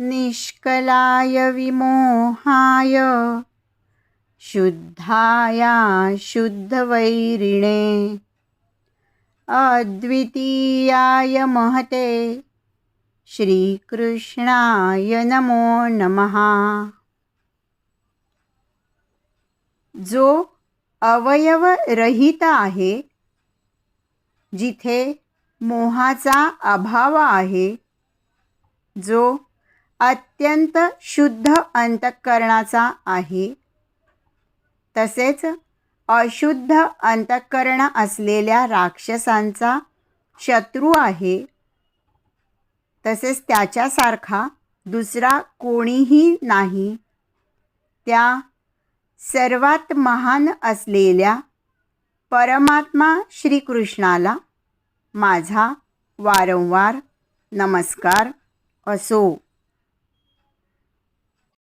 निष्कलाय विमोहाय। शुद्धाया शुद्धवैरिणे। अद्वितीयाय महते। श्रीकृष्णाय नमो नमः। जो अवयवरहित आहे जिथे मोहाचा अभाव आहे जो अत्यंत शुद्ध अंतःकरणाचा आहे. तसेच अशुद्ध अंतःकरण असलेल्या राक्षसांचा शत्रू आहे. तसेच त्याच्यासारखा दुसरा कोणीही नाही. त्या सर्वात महान असलेल्या परमात्मा श्रीकृष्णाला माझा वारंवार नमस्कार असो.